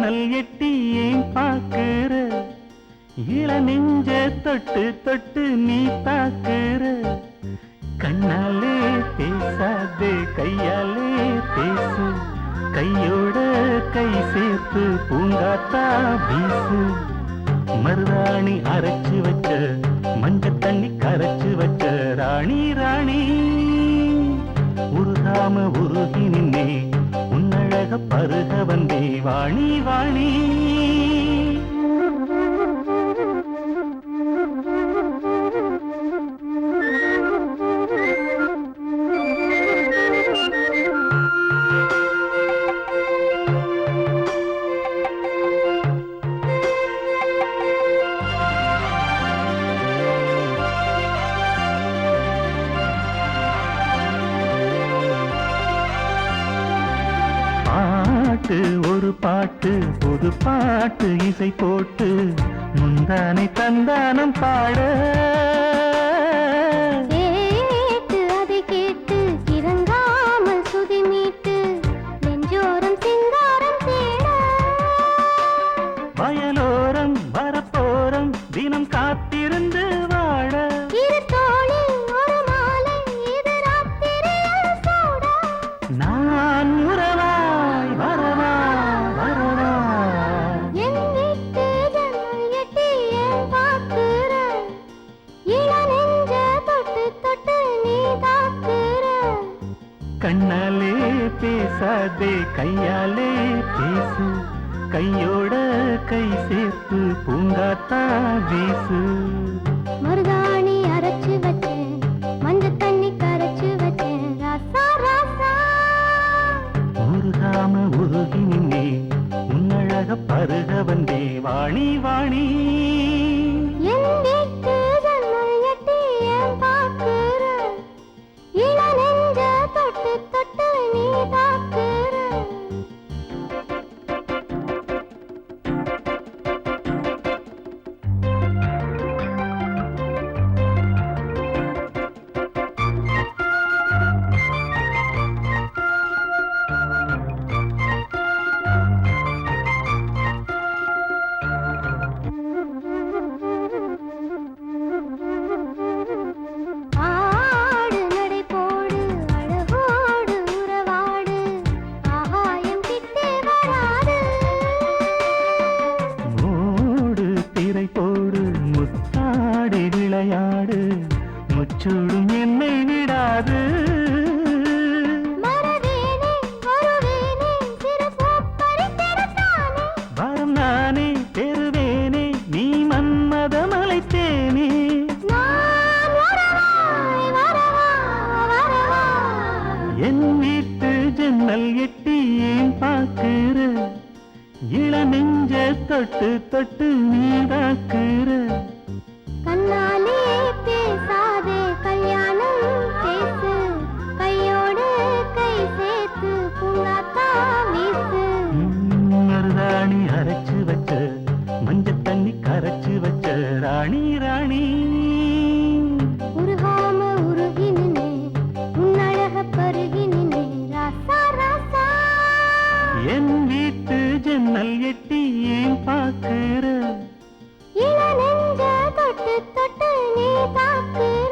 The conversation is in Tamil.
ஜன்னல் எட்டி ஏன் பார்க்கிற? இள நெஞ்ச தொட்டு தொட்டு நீ பார்க்கிற? கண்ணாலே பேசாது கையாலே பேசு. கையோட கை சேர்த்து பூங்காத்தா வீசு. மருதாணி அரைச்சு வச்ச மஞ்ச தண்ணி கரைச்சு வச்ச ராணி ராணி. உருகாம உருகி நின்னே உன்னழக பருக வந்தே வாணி வாணி. பாட்டு ஒரு பாட்டு புது பாட்டு இசை போட்டு முந்தானை தந்தானம் பாட. கண்ணாலே பேசாதே கையாலே பேசு. கையோட கை சேர்த்து பூங்காத்தா வீசு. மருதாணி அரைச்சு வச்சேன் தொட்டு தொட்டு நீடாக்குற கண்ணாலே பேசாதே கல்யாணம் பேசு. கையோடு கை சேர்த்து பூங்காத்தா வீசு. மருதாணி அரைச்சு வச்ச மஞ்ச தண்ணி கரைச்சு வச்ச ராணி ஏன் பார்க்கிற? நெஞ்ச தொட்டு தொட்டு நீ பார்க்கிற?